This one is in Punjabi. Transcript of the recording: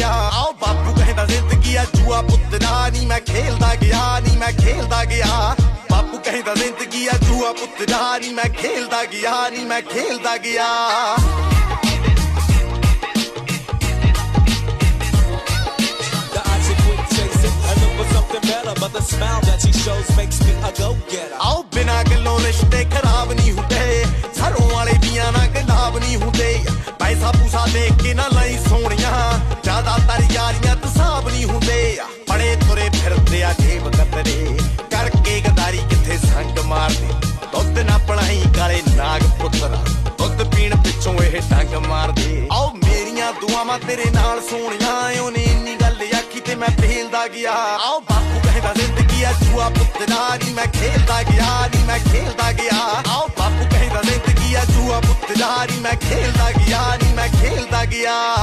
ਨਹੀਂ ਬੂਟਾ ਬੇਲਦਾ ਗਿਆ ਆਓ ਬਾਪੂ ਕਹਿੰਦਾ ਜ਼ਿੰਦਗੀ ਆ ਜੂਆ ਪੁੱਤਰਾ ਨਹੀਂ ਮੈਂ ਖੇਲਦਾ ਗਿਆ ਨਹੀਂ ਮੈਂ ਖੇਲਦਾ ਗਿਆ ਬਾਪੂ ਕਹਿੰਦਾ ਜ਼ਿੰਦਗੀ ਆ ਜੂਆ ਪੁੱਤਰਾ ਨਹੀਂ ਮੈਂ ਖੇਲਦਾ ਗਿਆ ਨਹੀਂ ਮੈਂ ਖੇਲਦਾ ਗਿਆ The odds are quick chasing. I look for something better, but the smile that she shows makes ਪੈਸਾ ਪੂਸਾ ਕੇ ਨਾ ਲਈ ਸੋਹਣੀਆਂ। ਜ਼ਿਆਦਾਤਰ ਯਾਰੀਆਂ ਤਸਾਬ ਨਹੀਂ ਹੁੰਦੇ ਬੜੇ ਤੁਰੇ ਫਿਰਦੇ ਆ ਜੇਬ ਕਤਰੇ। ਕਰਕੇ ਗਦਾਰੀ ਕਿੱਥੇ ਸੰਗ ਮਾਰਦੇ। ਦੁੱਧ ਨਾ ਪਣਾਈ ਕਾਲੇ ਨਾਗ ਪੁੱਤਰਾ। ਦੁੱਧ ਪੀਣ ਪਿੱਛੋਂ ਇਹ ਡੰਗ ਮਾਰਦੇ। ਆਓ ਮੇਰੀਆਂ ਦੁਆਵਾਂ ਤੇਰੇ ਨਾਲ ਸੋਹਣੀਆਂ। ਉਹਨੇ ਇੰਨੀ ਗੱਲ ਆਖੀ ਤੇ ਮੈਂ ਫੇਲਦਾ ਗਿਆ। ਆਓ ਬਾਪੂ ਕਹਿੰਦਾ, ਜ਼ਿੰਦਗੀ ਆ ਜੂਆ ਪੁੱਤਰਾ ਨਹੀਂ ਮੈਂ ਖੇਲਦਾ ਗਿਆ ਨਹੀਂ ਮੈਂ ਖੇਲਦਾ ਗਿਆ। ਆਓ ਬਾਪੂ ਕਹਿੰਦਾ, ਜ਼ਿੰਦਗੀ ਆ ਜੂਆ ਪੁੱਤਰਾ ਨਹੀਂ ਮੈਂ ਖੇਲਦਾ ਗਿਆ ਨਹੀਂ ਮੈਂ ਖੇਲਦਾ ਗਿਆ।